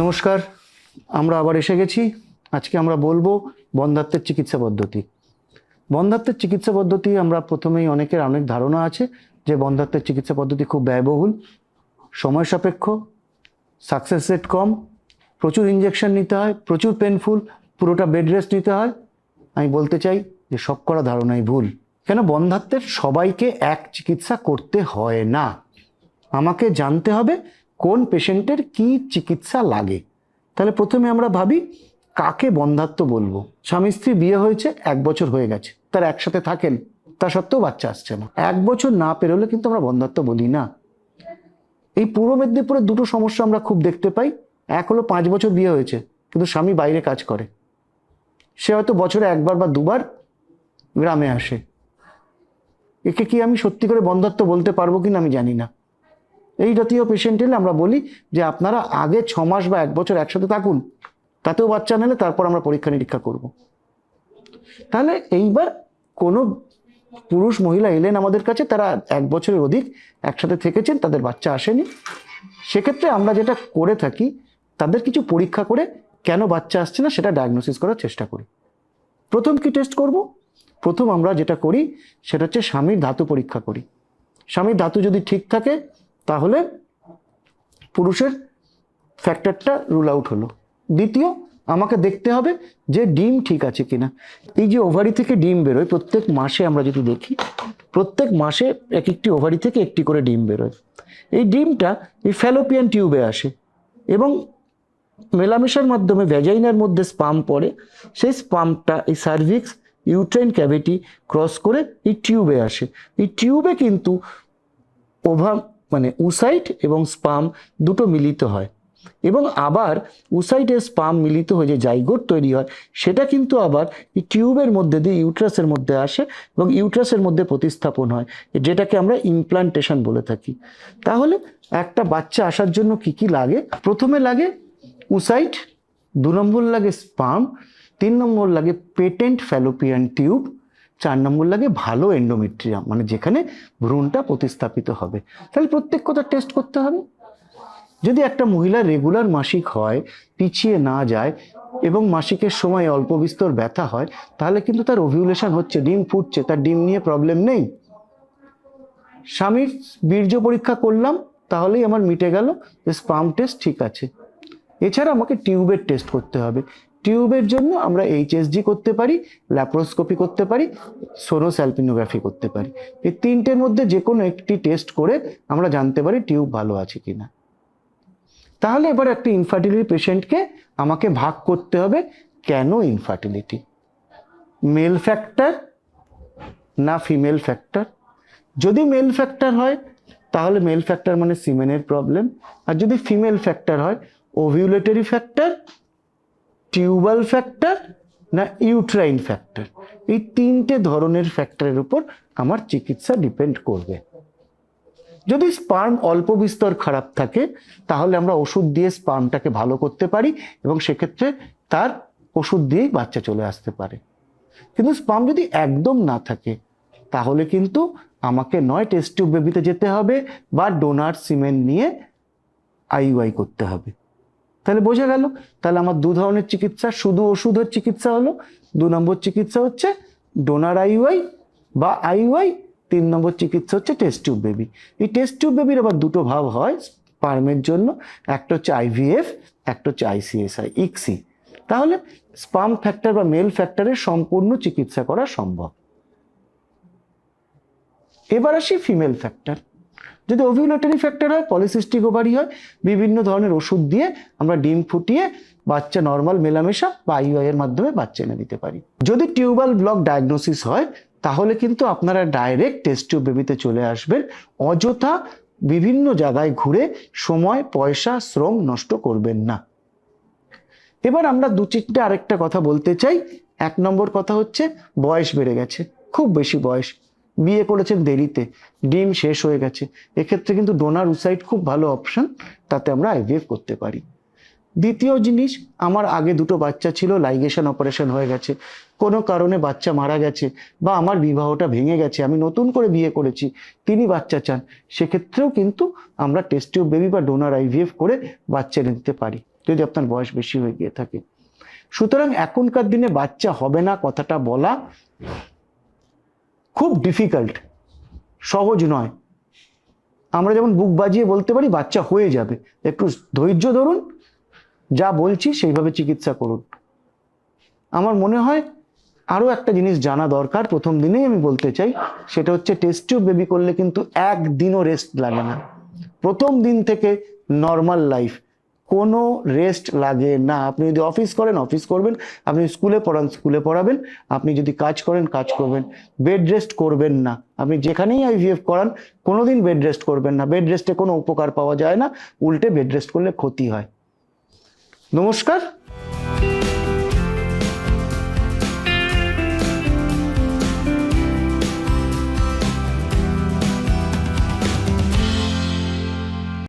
নমস্কার, আমরা আবার এসে গেছি। আজকে আমরা বলব বন্ধাত্বের চিকিৎসা পদ্ধতি। বন্ধাত্বের চিকিৎসা পদ্ধতি, আমরা প্রথমেই অনেকের অনেক ধারণা আছে যে বন্ধাত্বের চিকিৎসা পদ্ধতি খুব ব্যয়বহুল, সময় সাপেক্ষ সাকসেস রেট কম, প্রচুর ইঞ্জেকশন নিতে হয়, প্রচুর পেনফুল পুরোটা বেড রেস্ট নিতে হয়। আমি বলতে চাই যে সব করা ধারণাই ভুল। কেন? বন্ধাত্বের সবাইকে এক চিকিৎসা করতে হয় না। আমাকে জানতে হবে কোন পেশেন্টের কি চিকিৎসা লাগে? তাহলে প্রথমে আমরা ভাবি, কাকে বন্ধাত্ব বলব? স্বামী স্ত্রী বিয়ে হয়েছে, এক বছর হয়ে গেছে। তার একসাথে থাকেন, তা সত্ত্বেও বাচ্চা আসছে না। এক বছর না পেরোলে কিন্তু আমরা বন্ধাত্ব বলি না। এই পূর্ব মেদিনীপুরে দুটো সমস্যা আমরা খুব দেখতে পাই। এক হলো পাঁচ বছর বিয়ে হয়েছে, কিন্তু স্বামী বাইরে কাজ করে। সে হয়তো বছরে একবার বা দুবার গ্রামে আসে। একে কি আমি সত্যি করে বন্ধাত্ব বলতে পারব কিনা আমি জানি না। এই জাতীয় পেশেন্ট এলে আমরা বলি যে আপনারা আগে ছ মাস বা এক বছর একসাথে থাকুন, তাতেও বাচ্চা নিলে তারপর আমরা পরীক্ষা নিরীক্ষা করব। তাহলে এইবার কোনো পুরুষ মহিলা এলেন আমাদের কাছে, তারা এক বছরের অধিক একসাথে থেকেছেন, তাদের বাচ্চা আসেনি। সেক্ষেত্রে আমরা যেটা করে থাকি, তাদের কিছু পরীক্ষা করে কেন বাচ্চা আসছে না সেটা ডায়াগনোসিস করার চেষ্টা করি। প্রথম কি টেস্ট করব? প্রথম আমরা যেটা করি, সেটা হচ্ছে স্বামীর ধাতু পরীক্ষা করি। স্বামীর ধাতু যদি ঠিক থাকে তাহলে পুরুষের ফ্যাক্টরটা রুল আউট হলো। দ্বিতীয়, আমাকে দেখতে হবে যে ডিম ঠিক আছে কিনা। এই যে ওভারি থেকে ডিম বেরোয়, প্রত্যেক মাসে আমরা যদি দেখি, প্রত্যেক মাসে এক একটি ওভারি থেকে একটি করে ডিম বেরোয়। এই ডিমটা এই ফ্যালোপিয়ান টিউবে আসে এবং মেলামেশার মাধ্যমে ভ্যাজাইনার মধ্যে স্পাম পড়ে। সেই স্পামটা এই সার্ভিক্স ইউট্রেন ক্যাভিটি ক্রস করে এই টিউবে আসে। এই টিউবে কিন্তু ওভা মানে উসাইট এবং স্পাম দুটো মিলিত হয়। এবং আবার উসাইটে স্পাম মিলিত হয়ে যে জাইগোট তৈরি হয়, সেটা কিন্তু আবার টিউবের মধ্যে দিয়ে ইউট্রাসের মধ্যে আসে এবং ইউট্রাসের মধ্যে প্রতিস্থাপন হয়, যেটাকে আমরা ইমপ্লান্টেশন বলে থাকি। তাহলে একটা বাচ্চা আসার জন্য কি কি লাগে? প্রথমে লাগে উসাইট, দু নম্বর লাগে স্পাম, তিন নম্বর লাগে পেটেন্ট ফ্যালোপিয়ান টিউব নম্বর লাগে ভালো এন্ডোমেট্রিয়াম মানে যেখানে ভ্রূণটা প্রতিস্থাপিত হবে। তাহলে প্রত্যেক কথা টেস্ট করতে হবে। যদি একটা মহিলা রেগুলার মাসিক হয়, পিছিয়ে না যায় এবং মাসিকের সময় অল্প বিস্তর ব্যথা হয়, তাহলে কিন্তু তার ওভিউলেশন হচ্ছে, ডিম ফুটছে, তার ডিম নিয়ে প্রবলেম নেই। স্বামীর বীর্য পরীক্ষা করলাম, তাহলেই আমার মিটে গেল স্পাম টেস্ট ঠিক আছে। এছাড়া আমাকে টিউবের টেস্ট করতে হবে। টিউবের জন্য আমরা এইচএসজি করতে পারি ল্যাপ্রোস্কোপি করতে পারি সোনোস্যালপিনোগ্রাফি করতে পারি। এই তিনটের মধ্যে যে কোনো একটি টেস্ট করে আমরা জানতে পারি টিউব ভালো আছে কি না তাহলে এবার একটা ইনফার্টিলিটি পেশেন্টকে আমাকে ভাগ করতে হবে, কেন ইনফার্টিলিটি মেল ফ্যাক্টর না ফিমেল ফ্যাক্টর যদি মেল ফ্যাক্টর হয়, তাহলে মেল ফ্যাক্টর মানে সিমেনের প্রবলেম আর যদি ফিমেল ফ্যাক্টর হয় ওভিউলেটরি ফ্যাক্টর টিউবাল ফ্যাক্টর না ইউট্রাইন ফ্যাক্টর? এই তিনটে ধরনের ফ্যাক্টরের উপর আমার চিকিৎসা ডিপেন্ড করবে। যদি স্পার্ম অল্প বিস্তর খারাপ থাকে, তাহলে আমরা ওষুধ দিয়ে স্পার্মটাকে ভালো করতে পারি এবং সেক্ষেত্রে তার ওষুধ দিয়েই বাচ্চা চলে আসতে পারে। কিন্তু স্পার্ম যদি একদম না থাকে, তাহলে কিন্তু আমাকে নয় টেস্ট টিউব বেবিতে যেতে হবে বা ডোনার সিমেন্ট নিয়ে আইইউআই করতে হবে। তাহলে বোঝা গেল, তাহলে আমার দু ধরনের চিকিৎসা, শুধু ওষুধের চিকিৎসা হলো, দু নম্বর চিকিৎসা হচ্ছে ডোনার আইওয়াই বা আইওয়াই তিন নম্বর চিকিৎসা হচ্ছে টেস্ট টিউব বেবি এই টেস্ট টিউব বেবির আবার দুটো ভাব হয় স্পার্মের জন্য, একটা হচ্ছে আইভিএফ একটা হচ্ছে আইসিএসআই ইক্সি তাহলে স্পাম ফ্যাক্টর বা মেল ফ্যাক্টরের সম্পূর্ণ চিকিৎসা করা সম্ভব। এবার আসি ফিমেল ফ্যাক্টর যদি ওভিউলেটরি ফ্যাক্টর হয় পলিসিস্টিক ওভারি হয়, বিভিন্ন ধরনের ওষুধ দিয়ে আমরা ডিম ফুটিয়ে বাচ্চা নর্মাল মেলামেশা বা আইওআই এর মাধ্যমে বাচ্চা এনে দিতে পারি। যদি টিউবাল ব্লক ডায়াগনোসিস হয়, তাহলে কিন্তু আপনারা ডাইরেক্ট টেস্ট টিউব বেবিতে চলে আসবেন। অযথা বিভিন্ন জায়গায় ঘুরে সময়, পয়সা, শ্রম নষ্ট করবেন না। এবার আমরা দু চিটটা আরেকটা কথা বলতে চাই। এক নম্বর কথা হচ্ছে, বয়স বেড়ে গেছে। খুব বেশি বয়স। বিয়ে করেছেন দেরিতে, ডিম শেষ হয়ে গেছে। এক্ষেত্রে কিন্তু ডোনার উসাইড খুব ভালো অপশন তাতে আমরা আইভিএফ করতে পারি। দ্বিতীয় জিনিস, আমার আগে দুটো বাচ্চা ছিল লাইগেশন অপারেশন হয়ে গেছে। কোনো কারণে বাচ্চা মারা গেছে বা আমার বিবাহটা ভেঙে গেছে, আমি নতুন করে বিয়ে করেছি, তিনি বাচ্চা চান, সেক্ষেত্রেও কিন্তু আমরা টেস্টিও বেবি বা ডোনার আইভিএফ করে বাচ্চা এনে দিতে পারি, যদি আপনার বয়স বেশি হয়ে গিয়ে থাকে। সুতরাং এখনকার দিনে বাচ্চা হবে না, কথাটা বলা খুব ডিফিকাল্ট সহজ নয়। আমরা যেমন বুক বাজিয়ে বলতে পারি, বাচ্চা হয়ে যাবে। একটু ধৈর্য ধরুন, যা বলছি সেইভাবে চিকিৎসা করুন। আমার মনে হয় আরও একটা জিনিস জানা দরকার, প্রথম দিনেই আমি বলতে চাই, সেটা হচ্ছে টেস্ট টিউব বেবি করলে কিন্তু একদিনও রেস্ট লাগে না। প্রথম দিন থেকে নর্মাল লাইফ কোনো রেস্ট লাগে না। আপনি যদি অফিস করেন অফিস করবেন। আপনি স্কুলে পড়ান স্কুলে পড়াবেন। আপনি যদি কাজ করেন, কাজ করবেন। বেড রেস্ট করবেন না। আপনি যেখানেই আইভিএফ করান কোনো দিন বেড রেস্ট করবেন না। বেড রেস্টে কোনো উপকার পাওয়া যায় না। উল্টে বেড রেস্ট করলে ক্ষতি হয়। নমস্কার।